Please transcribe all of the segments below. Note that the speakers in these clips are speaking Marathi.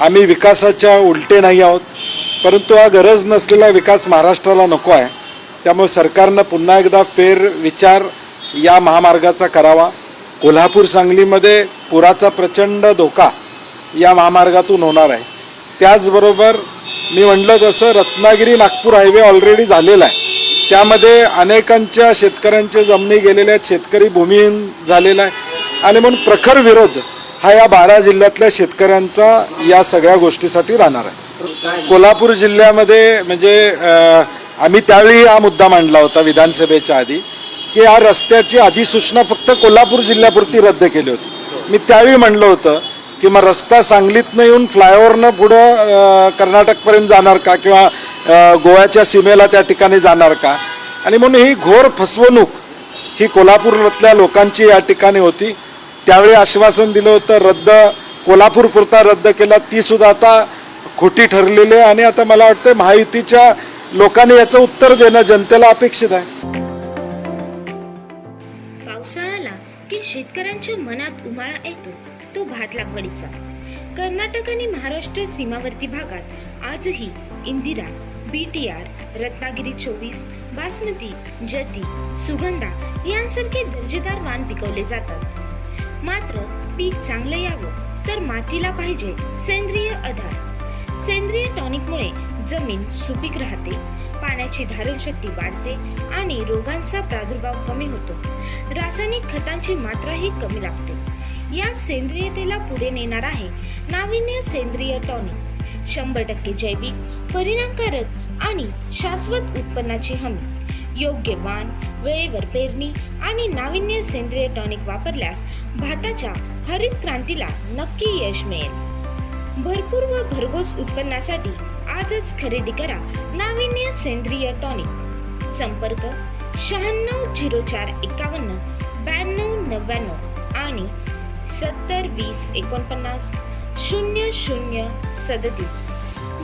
आम्ही विकासाच्या उलटे नाही आहोत परंतु हा गरज नसलेला विकास महाराष्ट्राला नको आहे. त्यामुळे सरकारनं पुन्हा एकदा फेर विचार या महामार्गाचा करावा. कोल्हापूर सांगलीमध्ये पुराचा प्रचंड धोका या महामार्गातून होणार आहे. त्याचबरोबर मी म्हटलं तसं रत्नागिरी नागपूर हायवे ऑलरेडी झालेला आहे. त्यामध्ये अनेकांच्या शेतकऱ्यांच्या जमिनी गेलेल्या आहेत. शेतकरी भूमिहीन झालेला आहे. आणि म्हणून प्रखर विरोध हा या बारा जिल्ह्यातल्या शेतकऱ्यांचा या सगळ्या गोष्टीसाठी राहणार आहे. कोल्हापूर जिल्ह्यामध्ये म्हणजे आम्ही त्यावेळी हा मुद्दा मांडला होता विधानसभेच्या आधी की या रस्त्याची अधिसूचना फक्त कोल्हापूर जिल्ह्यापुरती रद्द केली होती. मी त्यावेळी म्हणलं होतं की मग रस्ता सांगलीतनं येऊन फ्लायओव्हरनं पुढं कर्नाटकपर्यंत जाणार का? किंवा गोव्याच्या सीमेला त्या ठिकाणी जाणार का? आणि म्हणून ही घोर फसवणूक ही कोल्हापूरातल्या लोकांची या ठिकाणी होती. त्यावेळी आश्वासन दिलं होतं रद्द कोल्हापूर पुरता रद्द केला ती सुद्धा आता खोटी ठरलेली आहे. आणि आता मला वाटतं महायुतीच्या लोकांनी याचं उत्तर देणं जनतेला अपेक्षित आहे. पावसाळाला की शेतकऱ्यांच्या मनात उमाळा येतो तो भात लागवडीचा. कर्नाटक आणि महाराष्ट्र सीमावर्ती भागात आजही Indira B T R Ratnagiri चोवीस बासमती जती सुगंधा यांसारखे दर्जेदार वाण पिकवले जातात. मात्र पीक चांगलं यावं तर मातीला पाहिजे सेंद्रिय आधार. सेंद्रिय टॉनिकमुळे जमीन सुपीक राहते पाण्याची धारणशक्ती वाढते आणि रोगांचा प्रादुर्भाव कमी होतो. रासायनिक खतांची मात्राही कमी लागते. या सेंद्रियतेला पुढे नेणार आहे नाविन्य सेंद्रिय टॉनिक. शंभर टक्के जैविक परिणामकारक आणि शाश्वत उत्पन्नाची हमी. योग्य वाण वेळेवर पेरणी आणि नाविन्य सेंद्रिय टॉनिक वापरल्यास भाताच्या हरित क्रांतीला नक्की यश मिळेल. भरपूर व भरघोस उत्पन्नासाठी आजच खरेदी करा नाविन्य सेंद्रिय टॉनिक. संपर्क शहाण्णव झिरो चार एकावन्न ब्याण्णव नव्याण्णव आणि सत्तर वीस एकोणपन्नास शून्य शून्य सदतीस.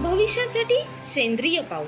भविष्यासाठी सेंद्रिय पाऊल.